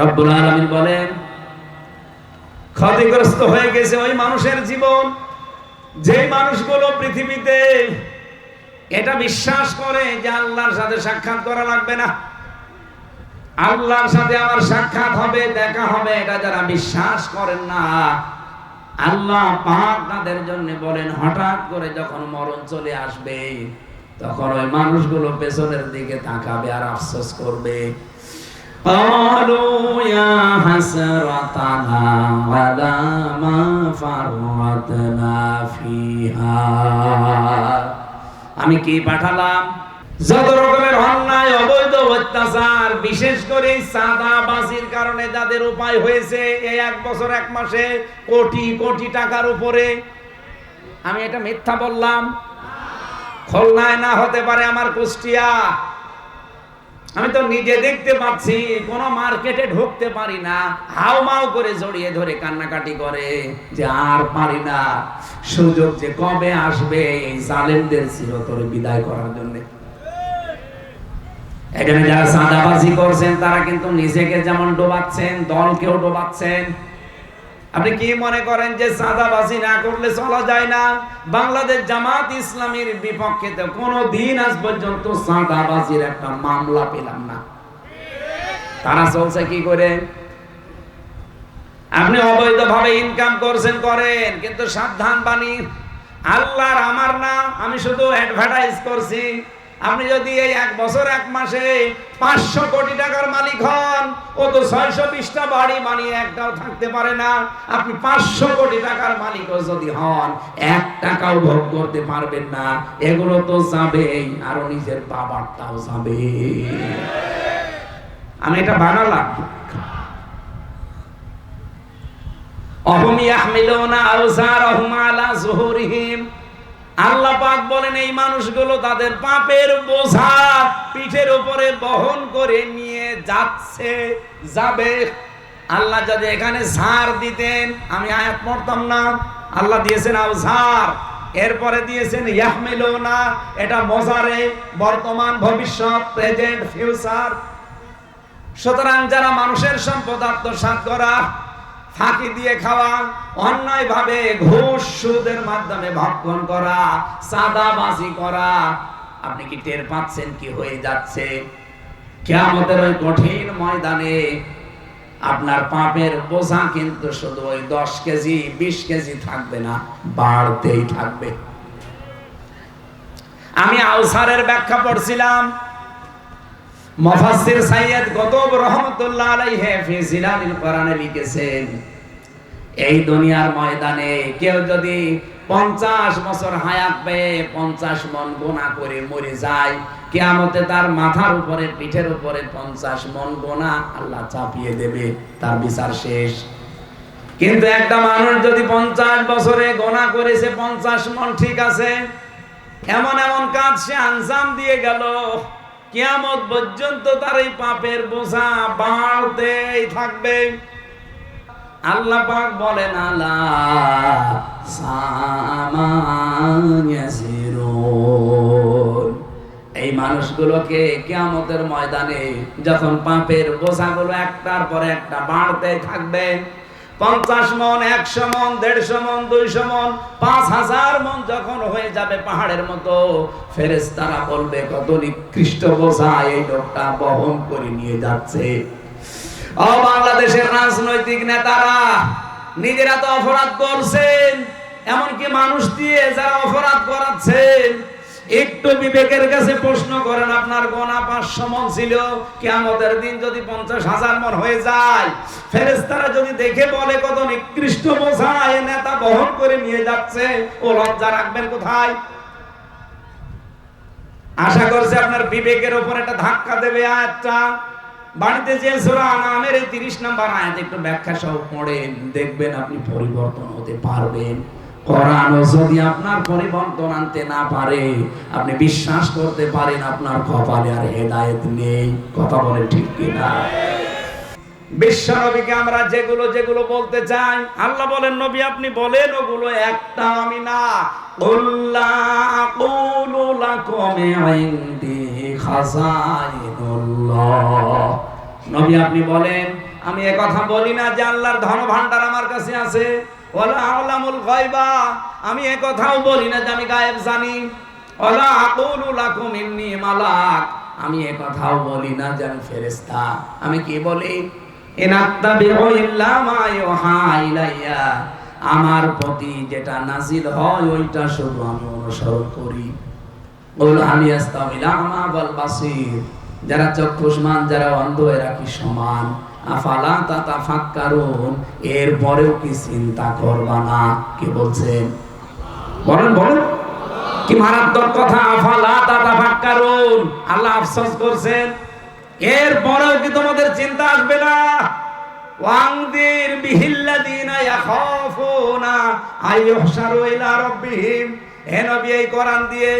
রব্বুল আলামিন বলেন, ক্ষতিগ্রস্ত হয়ে গেছে ওই মানুষের জীবন। যে মানুষগুলো পৃথিবীতে এটা বিশ্বাস করে যে আল্লাহর সাথে সাক্ষাৎ করা লাগবে না। আল্লাহর সাথে আমার সাক্ষাৎ হবে, দেখা হবে, এটা যারা বিশ্বাস করেন না, আল্লাহ পাক তাদের জন্য বলেন, হঠাৎ করে যখন মরণ চলে আসবে, তখন ওই মানুষগুলো পেছনের দিকে তাকাবে আর আফসোস করবে। قالوا يا حسرتنا على ما فرطنا فيها আমি কি পাঠালাম যত রকমের অন্যায় অবৈধ অত্যাচার বিশেষ করে সাদাবাজির কারণে যাদের উপায় হয়েছে এই এক বছর এক মাসে কোটি কোটি টাকার উপরে আমি এটা মিথ্যা বললাম খুলনায় না হতে পারে আমার কুষ্টিয়া আমি তো নিজে দেখতে পাচ্ছি, কোন মার্কেটে ঢুকতে পারি না। হাও মাও করে জড়িয়ে ধরে কান্নাকাটি করে যে আর পারি না। সুযোগ যে কবে আসবে, এই জালেমদের চিরতর বিদায় করার জন্য। এখানে যারা চাঁদাবাজি করছেন, তারা কিন্তু নিজেকে যেমন ডোবাচ্ছেন, দলকেও ডোবাচ্ছেন। আপনি কি মনে করেন যে চাঁদাবাজি না করলে চলা যায় না? বাংলাদেশ জামাত ইসলামীর বিপক্ষে তো কোনো দিন আজ পর্যন্ত চাঁদাবাজির একটা মামলা পেলাম না। তারা চলছে কি করে? আপনি অবৈধভাবে ইনকাম করছেন, করেন, কিন্তু সাবধান বাণী। আল্লাহর আমার না, আমি শুধু অ্যাডভার্টাইজ করছি। আপনি যদি এই এক বছর, এক মাসে পাঁচশো কোটি টাকার মালিক হন, ও তো ছয়শো বিশটা বাড়ি বানিয়ে একটাও থাকতে পারে না। আপনি পাঁচশো কোটি টাকার মালিকও যদি হন, এক টাকাও ভোগ করতে পারবেন না। এগুলো তো যাবেই, আরও নিজের বাবারটাও যাবে। আমি এটা বানালাম। অহম ইয়াহমিলুনা আওজারহুম আলা আল্লাহ পাক বলেন, এই মানুষগুলো তাদের পাপের বোঝা পিঠের উপরে বহন করে নিয়ে যাচ্ছে, যাবে। আল্লাহ যদি এখানে ঝাড় দিতেন, আমি আয়াত পড়তাম না। আল্লাহ দিয়েছেন আওজার এরপরে দিয়েছেন ইয়াহমিলুনা, এটা মজারে বর্তমান ভবিষ্যৎ, প্রেজেন্ট, ফিউচার। সুতরাং যারা মানুষের সম্পদ আত্মসাৎ করা ফাঁকি দিয়ে খাওয়া অন্যায় ভাবে ঘুষ সুদের মাধ্যমে ভক্ষণ করা চাঁদাবাজি করা, আপনি কি টের পাচ্ছেন কি হয়ে যাচ্ছে? কেয়ামতের ওই কঠিন ময়দানে আপনার পাপের বোঝা কিন্তু শুধু ওই দশ কেজি, বিশ কেজি থাকবে না, বাড়তেই থাকবে। আমি আউসারের ব্যাখ্যা পড়ছিলাম মুফাসসির সাইয়্যিদ গতব রহমাতুল্লাহ আলাইহি ফি জিলালিল কোরআনে লিখেছেন, এই দুনিয়ার ময়দানে কেউ যদি পঞ্চাশ বছর হায়াত পেয়ে পঞ্চাশ মন গোনা করে মরে যায়, কেয়ামতে তার মাথার উপরে, পিঠের উপরে পঞ্চাশ মন গোনা আল্লাহ চাপিয়ে দেবে। তার বিচার শেষ। কিন্তু একটা মানুষ যদি পঞ্চাশ বছরে গোনা করেছে, পঞ্চাশ মন ঠিক আছে, এমন এমন কাজ সে আঞ্জাম দিয়ে গেল। কিয়ামত পর্যন্ত তার এই পাপের বোঝা বাড়তেই থাকবে। আল্লাহ পাক বলেন, আলা সামায়াসিরুন এই মানুষগুলোকে কিয়ামতের ময়দানে যখন পাপের বোঝাগুলো একটার পর একটা বাড়তে থাকবে পঞ্চাশ মন, একশো মন, দেড়শো মন, দুইশো মন, পাঁচ হাজার মন যখন হয়ে যাবে পাহাড়ের মতো ফেরেস তারা বলবে, কত নিকৃষ্ট বোঝা এই লোকটা বহন করে নিয়ে যাচ্ছে। ও বাংলাদেশের রাজনৈতিক নেতারা, নিজেরা তো অপরাধ করছেন, এমনকি মানুষ দিয়ে যারা অপরাধ করাচ্ছেন একটু বিবেকের কাছে প্রশ্ন করেন, আপনার গোনা পাঁচশো মন ছিল কেমতের দিন যদি পঞ্চাশ হাজার মন হয়ে যায় ফেরেস্তারা যদি দেখে বলে কত নিকৃষ্ট বোঝা, এ নেতা বহন করে নিয়ে যাচ্ছে, ও লজ্জা রাখবেন কোথায়? আশা করছে আপনার বিবেকের উপর একটা ধাক্কা দেবে আয়াতটা। বাড়িতে যে সূরা এই 30 নাম্বার আয়াত একটু ব্যাখ্যা সহ পড়েন, দেখবেন আপনি পরিবর্তন হতে পারবেন। কোরআনও যদি আপনার পরিবর্তন আনতে না পারে, আপনি বিশ্বাস করতে পারেন আপনার কপালে আর হেদায়েত নেই। কথা বলে ঠিক কিনা? বিশ্ব নবীকে আমরা যেগুলো যেগুলো বলতে চাই, আল্লাহ বলেন, নবী, আপনি বলেন, ওগুলো একটা আমি না। নবী, আপনি বলেন, আমি কথা বলি না যে আল্লাহর ধন ভান্ডার আমার কাছে আছে। আমি এ কথাও বলি না যে আমি গায়েব জানি। আমি এ কথাও বলি না যে আমি ফেরেশতা। আমি কি বলি? আমার প্রতি যেটা নাজিল হয় ওইটা শুধু আমি অনুসরণ করি। আমি আস্তামিল আমা বল বাসির, যারা চক্ষুষ্মান, যারা অন্ধ, এরা কি সমান? আফালা এরপরেও কি চিন্তা করবা না? বলছেন বলেন বলেন। কি মারাত্মক কথা? আফালা তাতাফাক্কারুন। আল্লাহ আফসোস করছেন। কি তোমাদের চিন্তা আসবে না? ওয়াংদির ইলা হে নবী, এই কোরআন দিয়ে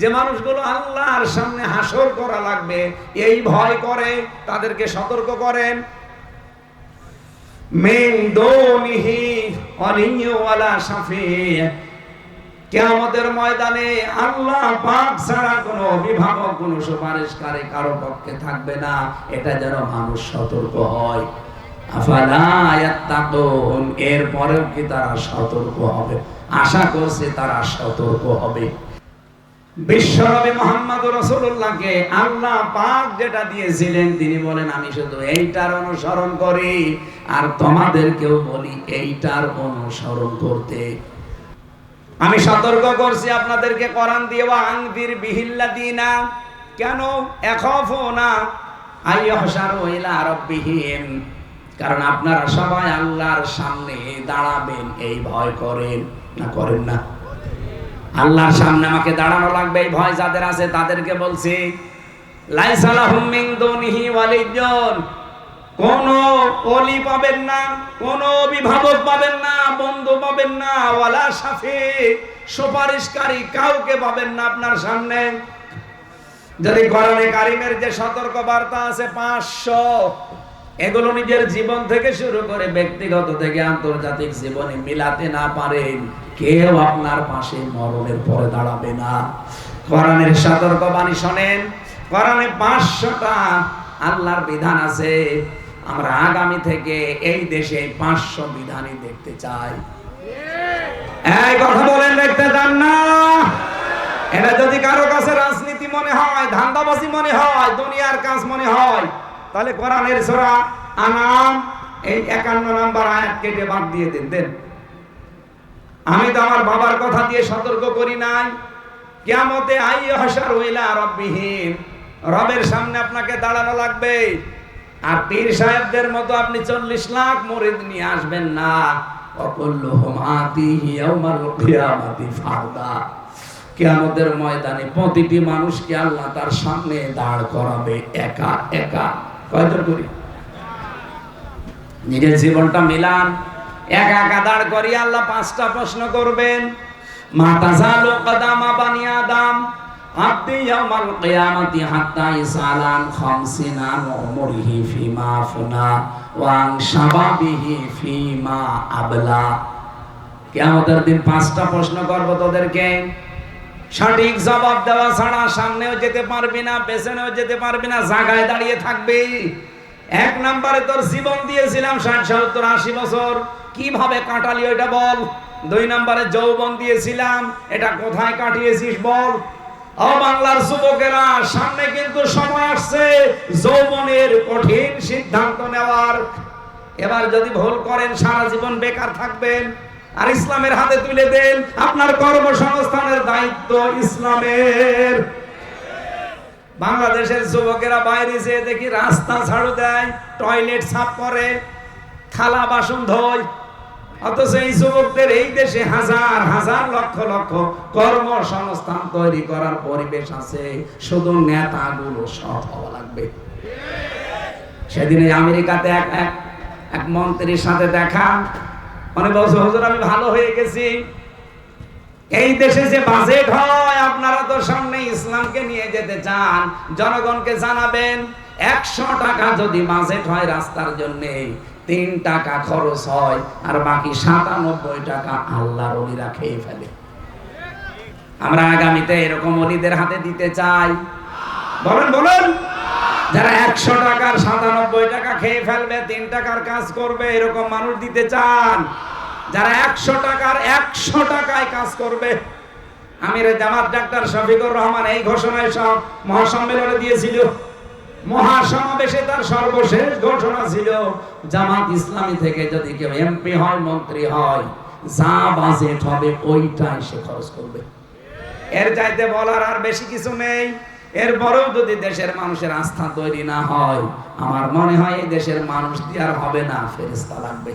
যে মানুষগুলো আল্লাহর সামনে হাসর করা লাগবে, এই ভয় করে, তাদেরকে সতর্ক করেন মিন দুনিহি ওয়ালিয়্যু ওয়ালা শাফি' ময়দানে আল্লাহ পাক ছাড়া কোনো অভিভাবক কোনো সুপারিশকারী কারও পক্ষে থাকবে না। এটা যেন মানুষ সতর্ক হয়। এরপরেও কি তারা সতর্ক হবে? আশা করছে তারা সতর্ক হবে। বিশ্বনবী মোহাম্মদ রসুল্লাহকে আল্লাহ পাক যেটা দিয়েছিলেন, তিনি বলেন, আমি শুধু এইটার অনুসরণ করি, আর তোমাদেরকেও বলি এইটার অনুসরণ করতে। আমি সতর্ক করছি আপনাদেরকে দিয়ে আংদির বিহিল্লা দিনা কেন? এখফো না। কারণ আপনারা সবাই আল্লাহর সামনে দাঁড়াবেন, এই ভয় করেন না করেন না। আল্লাহর সামনে আমাকে দাঁড়ানো লাগবে, এই ভয় যাদের আছে তাদেরকে বলছি কোন অলি পাবেন না, কোন অভিভাবক পাবেন না, বন্ধু পাবেন না, ওয়ালা সাফি সুপারিশকারী কাউকে পাবেন না আপনার সামনে। যদি কোরআনে কারিমের যে সতর্ক বার্তা আছে পাঁচশো, এগুলো নিজের জীবন থেকে শুরু করে ব্যক্তিগত থেকে আন্তর্জাতিক জীবনে মিলাতে না পারেন। কেউ আপনার পাশে মরণের পরে দাঁড়াবে না। কোরআনের সতর্ক বাণী শোনেন, কোরআনে পাঁচশোটা আল্লাহর বিধান আছে। আমরা আগামী থেকে এই দেশে পাঁচশো বিধানই দেখতে চাই। এই কথা বলেন, দেখতে চান না। এটা যদি কারও কাছে রাজনীতি মনে হয়, ধান্দাবাজি মনে হয়, দুনিয়ার কাজ মনে হয়, তাহলে কোরআনের সূরা আনাম, এই 51 নাম্বার আয়াত কেটে বাদ দিয়ে দেন দেন। আমি তো আমার বাবার কথা দিয়ে সতর্ক করি নাই। কিয়ামতে আই হাসার ওইলা রব্বিহিম। রবের সামনে আপনাকে দাঁড়ানো লাগবে। আর পীর সাহেবদের মতো আপনি চল্লিশ লাখ মরিদ নিয়ে আসবেন না। কিয়ামতের ময়দানে প্রতিটি মানুষকে আল্লাহ তার সামনে দাঁড় করাবে একা একা। কয়জন করি? নিজের জীবনটা মিলান। একা একা দাঁড় করিয়ে আল্লাহ পাঁচটা প্রশ্ন করবেন। মাতা জালো কদামা বানি আদম আব্দি ইয়াউমাল কিয়ামাতি হাত্তা ইসালান ফিমা আফনা ওয়া ফিমা আবলা। দিন পাঁচটা প্রশ্ন করব তোদেরকে। সঠিক জবাব দেওয়া ছাড়া সামনেও যেতে পারবি না, পেছনেও যেতে পারবি না, জায়গায় দাঁড়িয়ে থাকবি। এক নম্বরে তোর জীবন দিয়েছিলাম ষাট, সত্তর, আশি বছর। কীভাবে কাটালি ওইটা বল? দুই নম্বরে যৌবন দিয়েছিলাম, এটা কোথায় কাটিয়েছিস বল? ও বাংলার যুবকেরা, সামনে কিন্তু সময় আসছে, যৌবনের কঠিন সিদ্ধান্ত নেওয়ার। এবার যদি ভুল করেন, সারা জীবন বেকার থাকবেন। আর ইসলামের হাতে তুলে দেন, আপনার কর্মসংস্থানের দায়িত্ব ইসলামের। বাংলাদেশের যুবকেরা বাইরে যেয়ে দেখি রাস্তা ঝাড়ু দেয়, টয়লেট সাফ করে, থালা বাসন ধোয় অথচ এই যুবকদের এই দেশে হাজার হাজার লক্ষ লক্ষ কর্মসংস্থান তৈরি করার পরিবেশ আছে। শুধু নেতাগুলো সৎ হওয়া লাগবে। সেদিন আমেরিকাতে এক এক এক মন্ত্রীর সাথে দেখা। বলছে, হুজুর, আমি ভালো হয়ে গেছি। এই দেশে যে বাজেট হয়, আপনারা তো সামনে ইসলামকে নিয়ে যেতে চান। জনগণকে জানাবেন, একশো টাকা যদি বাজেট হয় রাস্তার জন্য তিন টাকা খরচ হয়, আর বাকি সাতানব্বই টাকা আল্লাহর অলিরা খেয়ে ফেলে। আমরা আগামীতে এরকম অলিদের হাতে দিতে চাই। বলেন বলেন। যারা একশো টাকার সাতানব্বই টাকা খেয়ে ফেলবে, তিন টাকার কাজ করবে, এরকম মানুষ দিতে চান। যারা একশো টাকার একশো টাকায় কাজ করবে, আমির জামাত ডাক্তার শফিকুর রহমান এই ঘোষণায় সব মহাসম্মেলনে দিয়েছিল। মহাসমাবেশে তার সর্বশেষ ঘোষণা ছিল, জামাত ইসলামী থেকে যদি কেউ এমপি হয়, মন্ত্রী হয়, যা বাজেট হবে ওইটাই সে খরচ করবে। এর চাইতে বলার আর বেশি কিছু নেই। এরপরেও যদি দেশের মানুষের আস্থা তৈরি না হয়, আমার মনে হয় এই দেশের মানুষ দিয়ে আর হবে না ফেরেস্তা লাগবে।